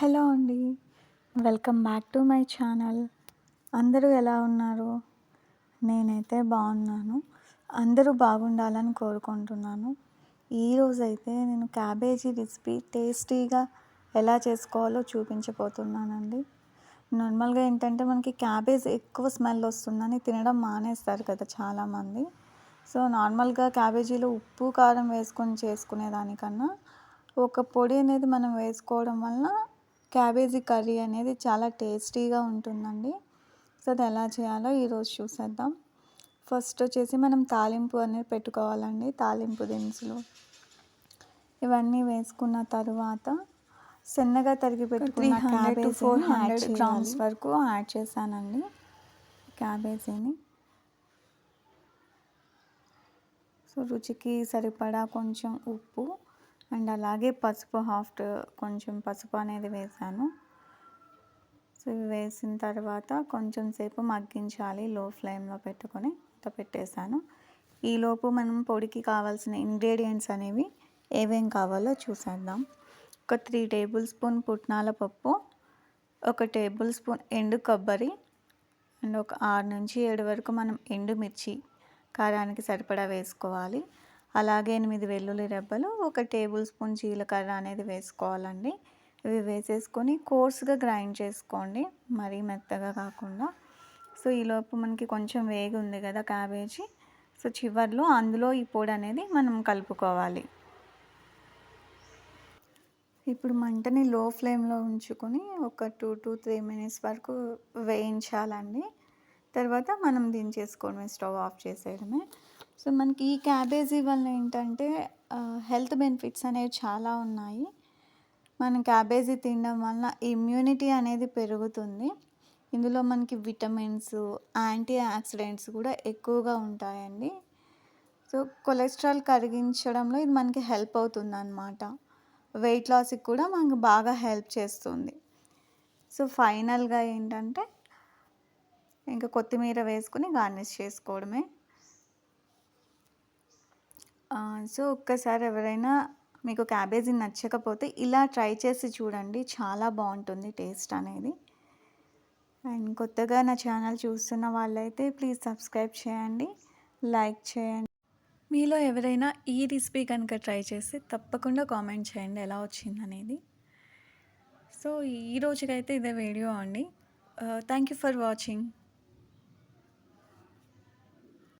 Hello అండి. Welcome back to my channel. అందరూ ఎలా ఉన్నారు? నేనైతే బాగున్నాను. అందరూ బాగుండాలని కోరుకుంటున్నాను. ఈరోజు అయితే నేను క్యాబేజీ రెసిపీ టేస్టీగా ఎలా చేసుకోవాలో చూపించబోతున్నానండి. నార్మల్గా ఏంటంటే మనకి క్యాబేజ్ ఎక్కువ స్మెల్ వస్తుందని తినడం మానేస్తారు కదా చాలామంది. సో నార్మల్గా క్యాబేజీలో ఉప్పు కారం వేసుకొని చేసుకునే దానికన్నా ఒక పొడి అనేది మనం వేసుకోవడం వలన క్యాబేజీ కర్రీ అనేది చాలా టేస్టీగా ఉంటుందండి. సో అది ఎలా చేయాలో ఈరోజు చూసేద్దాం. ఫస్ట్ వచ్చేసి మనం తాలింపు అనేది పెట్టుకోవాలండి తాలింపు దినుసులు. ఇవన్నీ వేసుకున్న తర్వాత సన్నగా తరిగి పెట్టుకున్న క్యాబేజీ ఫోర్ హండ్రెడ్ గ్రామ్స్ వరకు యాడ్ చేశానండి. క్యాబేజీని. సో రుచికి సరిపడా కొంచెం ఉప్పు అండ్ అలాగే పసుపు హాఫ్ కొంచెం పసుపు అనేది వేసాను. సో ఇవి వేసిన తర్వాత కొంచెం సేపు మగ్గించాలి లో ఫ్లేమ్లో పెట్టుకొని ఇంత పెట్టేశాను. ఈలోపు మనం పొడికి కావాల్సిన ఇంగ్రీడియంట్స్ అనేవి ఏమేం కావాలో చూసేద్దాం. ఒక త్రీ టేబుల్ స్పూన్ పుట్నాల పప్పు ఒక టేబుల్ స్పూన్ ఎండు కొబ్బరి అండ్ ఒక ఆరు నుంచి ఏడు వరకు మనం ఎండుమిర్చి కారానికి సరిపడా వేసుకోవాలి. అలాగే ఎనిమిది వెల్లుల్లి రెబ్బలు ఒక టేబుల్ స్పూన్ జీలకర్ర అనేది వేసుకోవాలండి. ఇవి వేసేసుకొని కోర్స్గా గ్రైండ్ చేసుకోండి మరీ మెత్తగా కాకుండా. సో ఈలోపు మనకి కొంచెం వేగి ఉంది కదా క్యాబేజీ. సో చివరిలో అందులో ఈ పొడి అనేది మనం కలుపుకోవాలి. ఇప్పుడు మంటని లో ఫ్లేమ్లో ఉంచుకొని ఒక టూ టు త్రీ మినిట్స్ వరకు వేయించాలండి. తర్వాత మనం దించేసుకోవడమే స్టవ్ ఆఫ్ చేసేయడమే. సో మనకి ఈ క్యాబేజీ వల్ల ఏంటంటే హెల్త్ బెనిఫిట్స్ అనేవి చాలా ఉన్నాయి. మనం క్యాబేజీ తినడం వలన ఇమ్యూనిటీ అనేది పెరుగుతుంది. ఇందులో మనకి విటమిన్స్ యాంటీ ఆక్సిడెంట్స్ కూడా ఎక్కువగా ఉంటాయండి. సో కొలెస్ట్రాల్ కరిగించడంలో ఇది మనకి హెల్ప్ అవుతుంది అనమాట వెయిట్ లాస్కి కూడా మనకు బాగా హెల్ప్ చేస్తుంది. సో ఫైనల్గా ఏంటంటే ఇంకా కొత్తిమీర వేసుకుని గార్నిష్ చేసుకోవడమే. సో ఒక్కసారి ఎవరైనా మీకు క్యాబేజీ నచ్చకపోతే ఇలా ట్రై చేసి చూడండి. చాలా బాగుంటుంది టేస్ట్ అనేది. అండ్ కొత్తగా నా ఛానల్ చూస్తున్న వాళ్ళైతే ప్లీజ్ సబ్స్క్రైబ్ చేయండి. లైక్ చేయండి. మీలో ఎవరైనా ఈ రెసిపీ కనుక ట్రై చేస్తే తప్పకుండా కామెంట్ చేయండి ఎలా వచ్చింది అనేది. సో ఈ రోజుకైతే ఇదే వీడియో అండి. Thank you for watching.